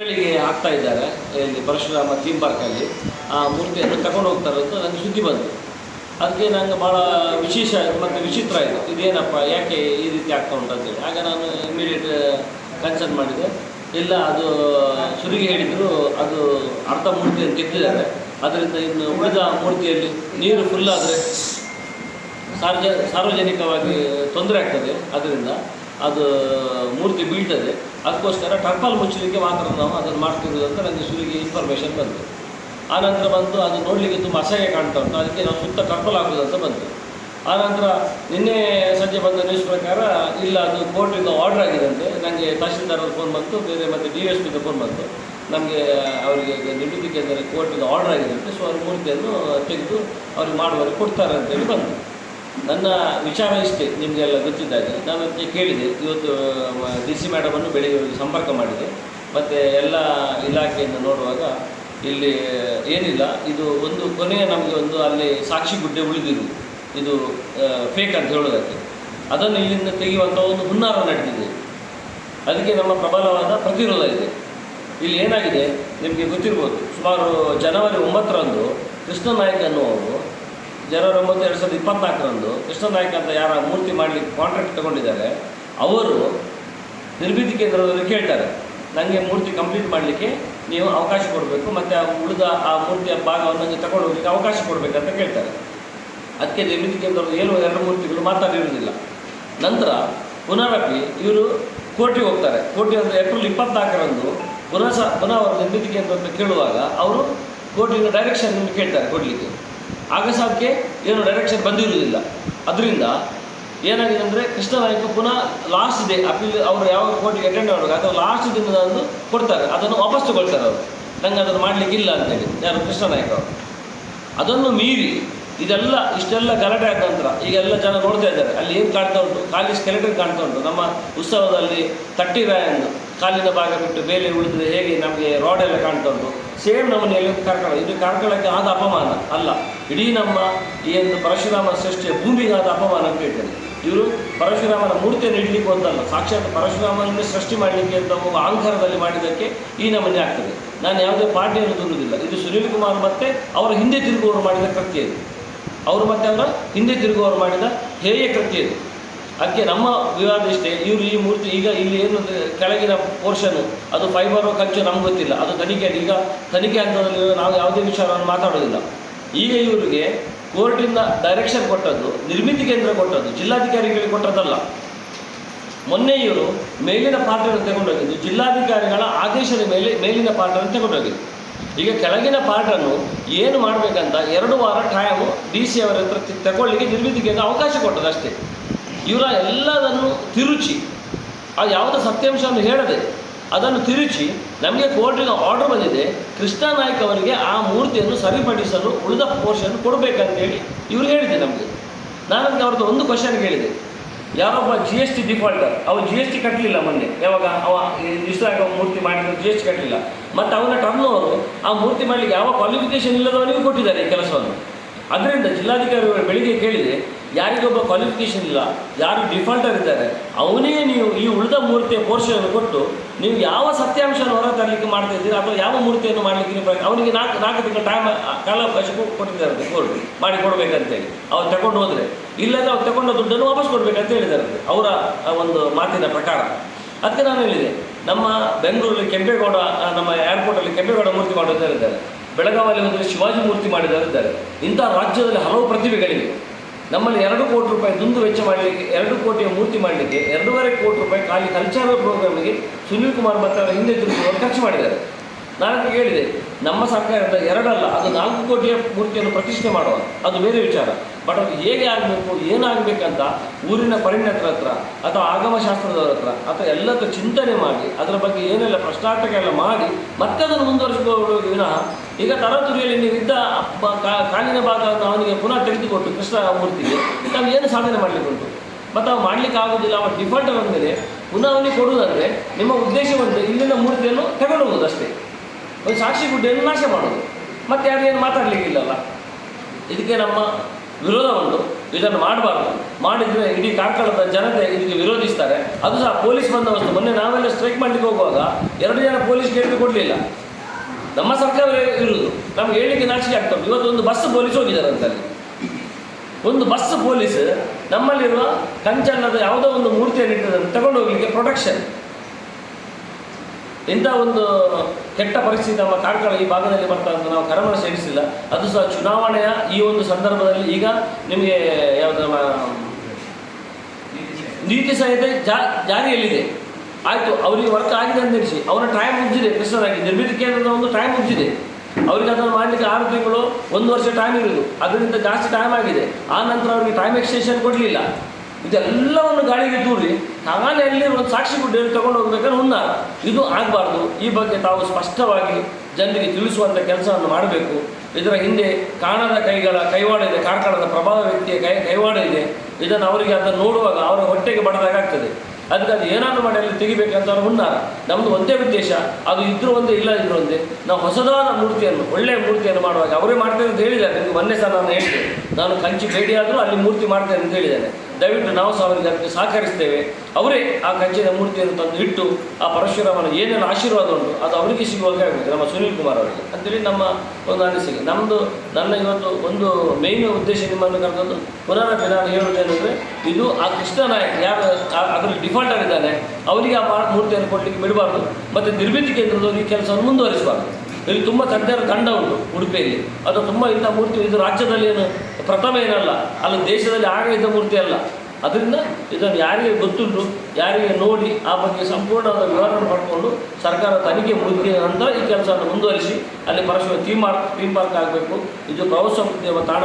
ಆಗ್ತಾ ಇದ್ದಾರೆ, ಇಲ್ಲಿ ಪರಶುರಾಮ ಥೀಮ್ ಪಾರ್ಕಲ್ಲಿ ಆ ಮೂರ್ತಿಯನ್ನು ತಗೊಂಡು ಹೋಗ್ತಾರೆ ಅಂತ ನನಗೆ ಸುದ್ದಿ ಬಂತು. ಅದಕ್ಕೆ ನನಗೆ ಭಾಳ ವಿಶೇಷ, ಮತ್ತು ವಿಚಿತ್ರ ಆಯಿತು ಇದೇನಪ್ಪ, ಯಾಕೆ ಈ ರೀತಿ ಆಗ್ತಾ ಉಂಟು ಅಂತೇಳಿ. ಆಗ ನಾನು ಇಮಿಡಿಯೇಟ್ ಕನ್ಸರ್ನ್ ಮಾಡಿದೆ. ಇಲ್ಲ, ಅದು ಸುರಿಗೆ ಹೇಳಿದರು, ಅದು ಅರ್ಧ ಮೂರ್ತಿಯನ್ನು ಕೆತ್ತಿದ್ದಾರೆ. ಅದರಿಂದ ಇನ್ನು ಉಳಿದ ಮೂರ್ತಿಯಲ್ಲಿ ನೀರು ಫುಲ್ ಆದರೆ ಸಾರ್ವಜ, ಸಾರ್ವಜನಿಕವಾಗಿ ತೊಂದರೆ ಆಗ್ತದೆ. ಅದರಿಂದ ಅದು ಮೂರ್ತಿ ಬೀಳ್ತದೆ. ಅದಕ್ಕೋಸ್ಕರ ಟರ್ಪಲ್ ಮುಚ್ಚಲಿಕ್ಕೆ ಮಾತ್ರ ನಾವು ಅದನ್ನು ಮಾಡ್ತಿರೋದು ಅಂತ ನನಗೆ ಸುರಿಗೆ ಇನ್ಫಾರ್ಮೇಷನ್ ಬಂತು. ಆನಂತರ ಬಂದು ಅದು ನೋಡಲಿಕ್ಕೆ ತುಂಬ ಅಸಹ್ಯ ಕಾಣ್ತಾ ಉಂಟು. ಅದಕ್ಕೆ ನಾವು ಸುತ್ತ ಟರ್ಪಲ್ ಆಗೋದು ಅಂತ ಬಂತು. ಆನಂತರ ನಿನ್ನೆ ಸಂಜೆ ಬಂದ ನ್ಯೂಸ್ ಪ್ರಕಾರ ಇಲ್ಲ, ಅದು ಕೋರ್ಟಿಂದ ಆರ್ಡರ್ ಆಗಿದಂತೆ ನನಗೆ ತಹಶೀಲ್ದಾರ್ ಫೋನ್ ಬಂತು, ಬೇರೆ ಮತ್ತು ಡಿ ಎಸ್ ಪಿದ ಫೋನ್ ಬಂತು. ನಮಗೆ ಅವರಿಗೆ ನಿರ್ಮಿತಿ ಅಂದರೆ ಕೋರ್ಟಿಂದ ಆರ್ಡರ್ ಆಗಿದಂತೆ ಸೊ ಅವ್ರ ಮೂರ್ತಿಯನ್ನು ತೆಗೆದು ಅವ್ರಿಗೆ ಮಾಡುವವರಿಗೆ ಕೊಡ್ತಾರೆ ಅಂತೇಳಿ ಬಂತು. ನನ್ನ ವಿಚಾರ ಇಷ್ಟೇ ನಿಮಗೆಲ್ಲ ಗೊತ್ತಿದ್ದಾಗೆ. ನಾನು ಅದಕ್ಕೆ ಕೇಳಿದೆ. ಇವತ್ತು ಡಿ ಸಿ ಮೇಡಮನ್ನು ಬೆಳಿಗ್ಗೆ ಸಂಪರ್ಕ ಮಾಡಿದೆ. ಮತ್ತು ಎಲ್ಲ ಇಲಾಖೆಯನ್ನು ನೋಡುವಾಗ ಇಲ್ಲಿ ಏನಿಲ್ಲ, ಇದು ಒಂದು ಕೊನೆಯ ನಮಗೆ ಒಂದು ಅಲ್ಲಿ ಸಾಕ್ಷಿ ಗುಡ್ಡೆ ಉಳಿದಿದೆ ಇದು ಫೇಕ್ ಅಂತ ಹೇಳೋದಕ್ಕೆ. ಅದನ್ನು ಇಲ್ಲಿಂದ ತೆಗೆಯುವಂಥ ಒಂದು ಹುನ್ನಾರ ನಡೆದಿದೆ. ಅದಕ್ಕೆ ನಮ್ಮ ಪ್ರಬಲವಾದ ಪ್ರತಿರೋಧ ಇದೆ. ಇಲ್ಲಿ ಏನಾಗಿದೆ? ನಿಮಗೆ ಗೊತ್ತಿರ್ಬೋದು. ಸುಮಾರು ಜನವರಿ ಒಂಬತ್ತರಂದು ಕೃಷ್ಣ ನಾಯಕ್ ಅನ್ನುವರು ಜನವರಿ ಒಂಬತ್ತು ಎರಡು ಸಾವಿರದ ಇಪ್ಪತ್ನಾಲ್ಕರಂದು ಕೃಷ್ಣ ನಾಯಕ್ ಅಂತ ಯಾರ ಮೂರ್ತಿ ಮಾಡಲಿಕ್ಕೆ ಕಾಂಟ್ರಾಕ್ಟ್ ತಗೊಂಡಿದ್ದಾರೆ, ಅವರು ನಿರ್ಮಿತಿ ಕೇಂದ್ರದಲ್ಲಿ ಕೇಳ್ತಾರೆ ನನಗೆ ಮೂರ್ತಿ ಕಂಪ್ಲೀಟ್ ಮಾಡಲಿಕ್ಕೆ ನೀವು ಅವಕಾಶ ಕೊಡಬೇಕು, ಮತ್ತು ಆ ಉಳಿದ ಆ ಮೂರ್ತಿಯ ಭಾಗವನ್ನು ನನಗೆ ತಗೊಂಡು ಹೋಗಲಿಕ್ಕೆ ಅವಕಾಶ ಕೊಡಬೇಕಂತ ಕೇಳ್ತಾರೆ. ಅದಕ್ಕೆ ನಿರ್ಮಿತಿ ಕೇಂದ್ರದವರು ಏನು, ಎರಡು ಮೂರ್ತಿಗಳು ಮಾತಾಡಿರುವುದಿಲ್ಲ ನಂತರ ಪುನರಪಿ ಇವರು ಕೋರ್ಟಿಗೆ ಹೋಗ್ತಾರೆ. ಕೋರ್ಟಿ ಅಂದರೆ ಏಪ್ರಿಲ್ ಇಪ್ಪತ್ನಾಲ್ಕರಂದು ಪುನಃ ಸಹ ಪುನಃ ಅವರು ನಿರ್ಮಿತಿ ಕೇಂದ್ರ ಅಂತ ಕೇಳುವಾಗ ಅವರು ಕೋರ್ಟಿನ ಡೈರೆಕ್ಷನ್ ಕೇಳ್ತಾರೆ ಕೊಡಲಿಕ್ಕೆ. ಆಗ ಸಾಕೆ ಏನು ಡೈರೆಕ್ಷನ್ ಬಂದಿರಲಿಲ್ಲ ಅದರಿಂದ ಏನಾಗಿದೆ ಅಂದರೆ ಕೃಷ್ಣ ನಾಯ್ಕ ಪುನಃ ಲಾಸ್ಟ್ ಡೇ ಅಪೀಲ್ ಅವರು ಯಾವ ಕೋರ್ಟಿಗೆ ಅಟೆಂಡ್ ಮಾಡುವಾಗ ಅಥವಾ ಲಾಸ್ಟ್ ದಿನದಂದು ಕೊಡ್ತಾರೆ. ಅದನ್ನು ವಾಪಸ್ ತಗೊಳ್ತಾರೆ ಅವರು. ನಂಗೆ ಅದನ್ನು ಮಾಡಲಿಕ್ಕಿಲ್ಲ ಅಂತೇಳಿ ಯಾರು ಕೃಷ್ಣ ನಾಯ್ಕ ಅವರು. ಅದನ್ನು ಮೀರಿ ಇದೆಲ್ಲ ಇಷ್ಟೆಲ್ಲ ಗಲಾಟೆ ಆದ ನಂತರ ಈಗೆಲ್ಲ ಜನ ನೋಡ್ತಾ ಇದ್ದಾರೆ. ಅಲ್ಲಿ ಏನು ಕಾಣ್ತಾ ಉಂಟು? ಖಾಲಿ ಸ್ಕೆಲೆಟರ್ ಕಾಣ್ತಾ ಉಂಟು. ನಮ್ಮ ಉತ್ಸವದಲ್ಲಿ ತಟ್ಟಿ ರಾಯನ್ನು ಕಾಲಿನ ಭಾಗ ಬಿಟ್ಟು ಬೇಲೆ ಉಳಿದ್ರೆ ಹೇಗೆ ನಮಗೆ ರಾಡೆಲ್ಲ ಕಾಣ್ತಾ ಉಂಟು? ಸೇಮ್ ನಮ್ಮನೆಯಲ್ಲಿ ಕಾರ್ಕಳ ಇದು ಕಾರ್ಕಳಕ್ಕೆ ಆದ ಅಪಮಾನ ಅಲ್ಲ. ಇಡೀ ನಮ್ಮ ಈ ಒಂದು ಪರಶುರಾಮ ಸೃಷ್ಟಿಯ ಭೂಮಿಗೆ ಆದ ಅಪಮಾನ ಅಂತ ಹೇಳ್ತಾರೆ ಇವರು ಪರಶುರಾಮನ ಮೂರ್ತಿಯನ್ನು ಇಡಲಿಕ್ಕೆ ಒಂದಲ್ಲ ಸಾಕ್ಷಾತ್ ಪರಶುರಾಮನನ್ನು ಸೃಷ್ಟಿ ಮಾಡಲಿಕ್ಕೆ ಅಂತ ಒಬ್ಬ ಅಹಂಕಾರದಲ್ಲಿ ಮಾಡಿದ್ದಕ್ಕೆ ಈ ನಮನೆ ಆಗ್ತದೆ. ನಾನು ಯಾವುದೇ ಪಾರ್ಟಿಯನ್ನು ದೂರುವುದಿಲ್ಲ ಇದು ಸುನೀಲ್ ಕುಮಾರ್ ಮತ್ತೆ ಅವರ ಹಿಂದೆ ತಿರುಗುವವರು ಮಾಡಿದ ಕೃತ್ಯ ಇದು. ಅವರು ಮತ್ತೆ ಅವರ ಹಿಂದೆ ತಿರುಗುವವರು ಮಾಡಿದ ಹೇಯ ಕೃತ್ಯ ಇದು. ಅದಕ್ಕೆ ನಮ್ಮ ವಿವಾದ ಇಷ್ಟೇ. ಇವರು ಈ ಮೂರ್ತಿ ಈಗ ಇಲ್ಲಿ ಏನು ಕೆಳಗಿನ ಪೋರ್ಷನು ಅದು ಫೈಬರ್ ಕಂಚು ನಮ್ಗೆ ಗೊತ್ತಿಲ್ಲ. ಅದು ತನಿಖೆ ಈಗ ತನಿಖೆ ಹಂತದಲ್ಲಿ ನಾವು ಯಾವುದೇ ವಿಚಾರವನ್ನು ಮಾತಾಡೋದಿಲ್ಲ. ಈಗ ಇವರಿಗೆ ಕೋರ್ಟಿಂದ ಡೈರೆಕ್ಷನ್ ಕೊಟ್ಟದ್ದು, ನಿರ್ಮಿತಿ ಕೇಂದ್ರ ಕೊಟ್ಟದ್ದು, ಜಿಲ್ಲಾಧಿಕಾರಿಗಳಿಗೆ ಕೊಟ್ಟದ್ದಲ್ಲ. ಮೊನ್ನೆ ಇವರು ಮೇಲಿನ ಪಾತ್ರವನ್ನು ತಗೊಂಡೋಗಿದ್ದು, ಜಿಲ್ಲಾಧಿಕಾರಿಗಳ ಆದೇಶದ ಮೇಲೆ ಮೇಲಿನ ಪಾತ್ರವನ್ನು ತಗೊಂಡೋಗಿದ್ದು. ಈಗ ಕೆಳಗಿನ ಪಾಠನ್ನು ಏನು ಮಾಡಬೇಕಂತ ಎರಡು ವಾರ ಟೈಮು ಡಿ ಸಿ ಅವರ ಹತ್ರ ತಗೊಳ್ಳಿಕ್ಕೆ ನಿರ್ಮಿತಿ ಕೇಂದ್ರ ಅವಕಾಶ ಕೊಟ್ಟದ್ದು ಅಷ್ಟೇ ಇವರ ಎಲ್ಲದನ್ನು ತಿರುಚಿ, ಆ ಯಾವುದೋ ಸತ್ಯಾಂಶವನ್ನು ಹೇಳದೆ ಅದನ್ನು ತಿರುಚಿ ನಮಗೆ ಕೋರ್ಟಿನ ಆರ್ಡರ್ ಬಂದಿದೆ, ಕೃಷ್ಣ ನಾಯ್ಕ್ ಅವರಿಗೆ ಆ ಮೂರ್ತಿಯನ್ನು ಸರಿಪಡಿಸಲು ಉಳಿದ ಪೋರ್ಷನ್ ಕೊಡಬೇಕಂತೇಳಿ ಇವರು ಹೇಳಿದೆ ನಮಗೆ. ನಾನು ಅವ್ರದ್ದು ಒಂದು ಕ್ವಶನ್ ಕೇಳಿದೆ. ಯಾರೊಬ್ಬ ಜಿ ಎಸ್ ಟಿ ಡಿಫಾಲ್ಟರ್ ಅವ ಜಿ ಎಸ್ ಟಿ ಕಟ್ಟಲಿಲ್ಲ ಮೊನ್ನೆ, ಯಾವಾಗ ಅವ ಇಷ್ಟಾಗ ಮೂರ್ತಿ ಮಾಡಿದ್ರು ಜಿ ಎಸ್ ಟಿ ಕಟ್ಟಲಿಲ್ಲ ಮತ್ತು ಅವನ ಟರ್ನ್ ಅವರು ಆ ಮೂರ್ತಿ ಮಾಡಲಿಕ್ಕೆ ಯಾವ ಕ್ವಾಲಿಫಿಕೇಶನ್ ಇಲ್ಲದವನಿಗೂ ಕೊಟ್ಟಿದ್ದಾರೆ ಈ ಕೆಲಸವನ್ನು. ಅದರಿಂದ ಜಿಲ್ಲಾಧಿಕಾರಿಗಳು ಬೆಳಿಗ್ಗೆ ಕೇಳಿದೆ ಯಾರಿಗೊಬ್ಬ ಕ್ವಾಲಿಫಿಕೇಷನ್ ಇಲ್ಲ, ಯಾರು ಡಿಫಾಲ್ಟರ್ ಇದ್ದಾರೆ, ಅವನೇ ನೀವು ಈ ಉಳಿದ ಮೂರ್ತಿಯ ಪೋರ್ಷನ್ ಕೊಟ್ಟು, ನೀವು ಯಾವ ಸತ್ಯಾಂಶವನ್ನು ಹೊರ ತರಲಿಕ್ಕೆ ಮಾಡ್ತಾ ಇದ್ದೀರಿ, ಅಥವಾ ಯಾವ ಮೂರ್ತಿಯನ್ನು ಮಾಡಲಿಕ್ಕೆ ನೀವು ಅವನಿಗೆ ನಾಲ್ಕು ನಾಲ್ಕು ತಿಂಗಳ ಟೈಮ್ ಕಾಲಾವಕಾಶ ಕೊಟ್ಟಿದ್ದಾರೆ ಕೋರ್ಟ್ ಮಾಡಿ ಕೊಡಬೇಕಂತೇಳಿ. ಅವ್ರು ತಗೊಂಡು ಹೋದರೆ ಇಲ್ಲದೆ ಅವ್ರು ತಗೊಂಡ ದುಡ್ಡನ್ನು ವಾಪಸ್ ಕೊಡಬೇಕಂತ ಹೇಳಿದ್ದಾರೆ ಅವರ ಒಂದು ಮಾತಿನ ಪ್ರಕಾರ. ಅದಕ್ಕೆ ನಾನು ಹೇಳಿದೆ, ನಮ್ಮ ಬೆಂಗಳೂರಲ್ಲಿ ಕೆಂಪೇಗೌಡ ನಮ್ಮ ಏರ್ಪೋರ್ಟಲ್ಲಿ ಕೆಂಪೇಗೌಡ ಮೂರ್ತಿ ಮಾಡೋರಿದ್ದಾರೆ ಬೆಳಗಾವಿಯಲ್ಲಿ ಒಂದು ಶಿವಾಜಿ ಮೂರ್ತಿ ಮಾಡಿದವರಿದ್ದಾರೆ. ಇಂಥ ರಾಜ್ಯದಲ್ಲಿ ಹಲವು ಪ್ರತಿಭೆಗಳಿವೆ. ನಮ್ಮಲ್ಲಿ ಎರಡು ಕೋಟಿ ರೂಪಾಯಿ ದುಂದು ವೆಚ್ಚ ಮಾಡಲಿಕ್ಕೆ, ಎರಡು ಕೋಟಿಯ ಮೂರ್ತಿ ಮಾಡಲಿಕ್ಕೆ, ಎರಡೂವರೆ ಕೋಟಿ ರೂಪಾಯಿ ಖಾಲಿ ಕಲ್ಚರಲ್ ಪ್ರೋಗ್ರಾಮಿಗೆ ಸುನೀಲ್ ಕುಮಾರ್ ಮತ್ತು ಅವರ ಹಿಂದೆ ದುಡ್ಡು ಖರ್ಚು ಮಾಡಿದ್ದಾರೆ. ನಾನು ಹೇಳಿದೆ, ನಮ್ಮ ಸರ್ಕಾರದ ಎರಡಲ್ಲ, ಅದು ನಾಲ್ಕು ಕೋಟಿಯ ಮೂರ್ತಿಯನ್ನು ಪ್ರತಿಷ್ಠೆ ಮಾಡುವ, ಅದು ಬೇರೆ ವಿಚಾರ. ಬಟ್ ಅದು ಹೇಗೆ ಆಗಬೇಕು, ಏನಾಗಬೇಕಂತ ಊರಿನ ಪರಿಣತರ ಹತ್ರ, ಅಥವಾ ಆಗಮಶಾಸ್ತ್ರದವರ ಹತ್ರ, ಅಥವಾ ಎಲ್ಲದರ ಚಿಂತನೆ ಮಾಡಿ, ಅದರ ಬಗ್ಗೆ ಏನೆಲ್ಲ ಪ್ರಶ್ನಾರ್ಥಕ ಎಲ್ಲ ಮಾಡಿ, ಮತ್ತೆ ಅದನ್ನು ಮುಂದುವರಿಸಿಕೊಳ್ಳುವ ವಿನಃ, ಈಗ ತರತುರಿಯಲ್ಲಿ ನೀವಿದ್ದ ಕಾಲಿನ ಭಾಗವನ್ನು ಅವನಿಗೆ ಪುನಃ ತೆಗೆದುಕೊಟ್ಟು ಕೃಷ್ಣ ಮೂರ್ತಿಗೆ ನಾವು ಏನು ಸಾಧನೆ ಮಾಡಲಿಕ್ಕೆ ಉಂಟು? ಮತ್ತು ಅವು ಮಾಡಲಿಕ್ಕೆ ಆಗೋದಿಲ್ಲ ಅವ ಡಿಫಾಲ್ಟ್ ಅಂದಮೇಲೆ ಪುನಃ ಅವನಿಗೆ ಕೊಡುವುದಂದರೆ, ನಿಮ್ಮ ಉದ್ದೇಶವಂತೆ ಇಲ್ಲಿನ ಮೂರ್ತಿಯನ್ನು ತಗೊಂಡು ಅಷ್ಟೇ ಒಂದು ಸಾಕ್ಷಿ ಗುಡ್ಡೆಯನ್ನು ನಾಶ ಮಾಡೋದು? ಮತ್ತೆ ಯಾರು ಏನು ಮಾತಾಡಲಿಕ್ಕಿಲ್ಲಲ್ಲ? ಇದಕ್ಕೆ ನಮ್ಮ ವಿರೋಧ ಉಂಟು. ಇದನ್ನು ಮಾಡಬಾರ್ದು. ಮಾಡಿದರೆ ಇಡೀ ಕಾರ್ಕಳದ ಜನತೆ ಇದಕ್ಕೆ ವಿರೋಧಿಸ್ತಾರೆ. ಅದು ಸಹ ಪೊಲೀಸ್ ಬಂದೋಬಸ್ತು. ಮೊನ್ನೆ ನಾವೆಲ್ಲ ಸ್ಟ್ರೈಕ್ ಮಾಡಲಿಕ್ಕೆ ಹೋಗುವಾಗ ಎರಡು ಜನ ಪೊಲೀಸ್ ಕೇಳಿ ಕೊಡಲಿಲ್ಲ. ನಮ್ಮ ಸರ್ಕಾರ ಇರುವುದು ನಮ್ಗೆ ಹೇಳಿಕೆ ನಾಚಿಕೆ ಆಗ್ತದೆ. ಇವತ್ತು ಒಂದು ಬಸ್ ಪೊಲೀಸ್ ಹೋಗಿದ್ದಾರೆ ಅಂತಲ್ಲಿ. ಒಂದು ಬಸ್ ಪೊಲೀಸ್ ನಮ್ಮಲ್ಲಿರುವ ಕಂಚನ್ನದ ಯಾವುದೋ ಒಂದು ಮೂರ್ತಿಯನ್ನು ಇಟ್ಟದನ್ನು ತಗೊಂಡು ಹೋಗ್ಲಿಕ್ಕೆ ಪ್ರೊಟೆಕ್ಷನ್ ಇಂಥ ಒಂದು ಕೆಟ್ಟ ಪರಿಸ್ಥಿತಿ ನಮ್ಮ ಕಾರ್ಕಳ ಈ ಭಾಗದಲ್ಲಿ ಬರ್ತಾ ಅಂತ ನಾವು ಕರಮನ ಸೇರಿಸಿಲ್ಲ ಅದು ಸಹ ಚುನಾವಣೆಯ ಈ ಒಂದು ಸಂದರ್ಭದಲ್ಲಿ ಈಗ ನಿಮಗೆ ಯಾವುದು ನೀತಿ ಸಂಹಿತೆ ಜಾ ಜಾರಿಯಲ್ಲಿದೆ. ಆಯಿತು, ಅವರಿಗೆ ವರ್ಕ್ ಆಗಿದೆ ಅಂತ ನಿಲ್ಲಿಸಿ ಅವರ ಟೈಮ್ ಮುಗಿದಿದೆ ಆಗಿ ನಿರ್ಮಿತಿ ಕೇಂದ್ರದ ಒಂದು ಟೈಮ್ ಮುಗಿದಿದೆ. ಅವರಿಗೆ ಅದನ್ನು ಮಾಡಲಿಕ್ಕೆ ಆರು ತಿಂಗಳು, ಒಂದು ವರ್ಷ ಟೈಮ್ ಇರೋದು ಅದರಿಂದ ಜಾಸ್ತಿ ಟೈಮ್ ಆಗಿದೆ. ಆ ನಂತರ ಅವರಿಗೆ ಟೈಮ್ ಎಕ್ಸ್ಟೆನ್ಷನ್ ಕೊಡಲಿಲ್ಲ. ಇದೆಲ್ಲವನ್ನು ಗಾಳಿಗೆ ತೂರಿ ಅಲ್ಲಿ ಒಂದು ಸಾಕ್ಷಿ ಗುಡ್ಡೆ ತಗೊಂಡು ಹೋಗ್ಬೇಕಾದ್ರೆ ಹುನ್ನಾರ ಇದು ಆಗಬಾರ್ದು. ಈ ಬಗ್ಗೆ ತಾವು ಸ್ಪಷ್ಟವಾಗಿ ಜನರಿಗೆ ತಿಳಿಸುವಂಥ ಕೆಲಸವನ್ನು ಮಾಡಬೇಕು. ಇದರ ಹಿಂದೆ ಕಾಣದ ಕೈಗಳ ಕೈವಾಡ ಇದೆ ಕಾರ್ಕಳದ ಪ್ರಭಾವ ವ್ಯಕ್ತಿಯ ಕೈ, ಕೈವಾಡ ಇದೆ. ಇದನ್ನು ಅವರಿಗೆ ಅದನ್ನು ನೋಡುವಾಗ ಅವರ ಹೊಟ್ಟೆಗೆ ಬಡದಾಗ್ತದೆ ಅದಕ್ಕೆ ಅದು ಏನಾದರೂ ಮಾಡಿ ಅಲ್ಲಿ ತೆಗಿಬೇಕಂತ ಅವ್ರು ಹುನ್ನಾರ ನಮ್ಮದು ಒಂದೇ ಉದ್ದೇಶ, ಅದು ಇದ್ರೂ ಒಂದೇ, ಇಲ್ಲ ಇದ್ರೂ ಒಂದೇ. ನಾವು ಹೊಸದಾದ ಮೂರ್ತಿಯನ್ನು ಒಳ್ಳೆಯ ಮೂರ್ತಿಯನ್ನು ಮಾಡುವಾಗ ಅವರೇ ಮಾಡ್ತೇನೆ ಅಂತ ಹೇಳಿದ್ದಾರೆ. ನಿಮಗೆ ಮೊನ್ನೆ ಸಹ ನಾನು ಹೇಳಿದೆ ನಾನು ಕಂಚಿ ಬೇಡಿ ಅಲ್ಲಿ ಮೂರ್ತಿ ಮಾಡ್ತೇನೆ ಅಂತ ಹೇಳಿದ್ದೇನೆ ದಯವಿಟ್ಟು ನಾವು ಸಹ ಅವರಿಗೆ ಅದಕ್ಕೆ ಸಹಕರಿಸ್ತೇವೆ. ಅವರೇ ಆ ಕಂಚಿನ ಮೂರ್ತಿಯನ್ನು ತಂದು ಇಟ್ಟು ಆ ಪರಶುರಾಮನ ಏನೇನು ಆಶೀರ್ವಾದ ಉಂಟು ಅದು ಅವರಿಗೆ ಸಿಗುವಾಗ ಆಗಬೇಕು ನಮ್ಮ ಸುನೀಲ್ ಕುಮಾರ್ ಅವರಿಗೆ. ಅಂತೇಳಿ ನಮ್ಮ ಒಂದು ಅನಿಸಿಕೆ. ನಮ್ಮದು ನನ್ನ ಇವತ್ತು ಒಂದು ಮೇಯ್ನ್ ಉದ್ದೇಶ ನಿಮ್ಮನ್ನು ಕರೆದದ್ದು ಪುನಃ ನಾನು ಹೇಳುವುದೇನೆಂದರೆ ಇದು ಆ ಕೃಷ್ಣ ನಾಯಕ್ ಯಾರು ಅದರಲ್ಲಿ ಡಿಫಾಲ್ಟರ್ ಇದ್ದಾನೆ, ಅವರಿಗೆ ಆ ಮೂರ್ತಿಯನ್ನು ಕೊಡಲಿಕ್ಕೆ ಬಿಡಬಾರ್ದು. ಮತ್ತು ನಿರ್ಮಿತಿ ಕೇಂದ್ರದವರು ಈ ಕೆಲಸವನ್ನು ಮುಂದುವರಿಸಬಾರ್ದು. ಇಲ್ಲಿ ತುಂಬ ತಜ್ಞರ ತಂಡ ಉಂಟು ಉಡುಪಿಯಲ್ಲಿ. ಅದು ತುಂಬ ಇಂಥ ಮೂರ್ತಿ, ಇದು ರಾಜ್ಯದಲ್ಲಿ ಏನು ಪ್ರಥಮ ಏನಲ್ಲ, ಅಲ್ಲಿ ದೇಶದಲ್ಲಿ ಆಗ ಇದ್ದ ಮೂರ್ತಿ ಅಲ್ಲ. ಅದರಿಂದ ಇದನ್ನು ಯಾರಿಗೆ ಗೊತ್ತುಂಟು, ಯಾರಿಗೆ ನೋಡಿ ಆ ಬಗ್ಗೆ ಸಂಪೂರ್ಣವಾದ ವಿವರಣೆ ಪಡ್ಕೊಂಡು ಸರ್ಕಾರ ತನಿಖೆ ಮುಗಿದ ನಂತರ ಈ ಕೆಲಸವನ್ನು ಮುಂದುವರಿಸಿ, ಅಲ್ಲಿ ಪರಸ್ಪರ ಥೀಮ್ ಪಾರ್ಕ್ ಥೀಮ್ ಪಾರ್ಕ್ ಆಗಬೇಕು. ಇದು ಪ್ರವಾಸೋದ್ಯಮ ತಾಣ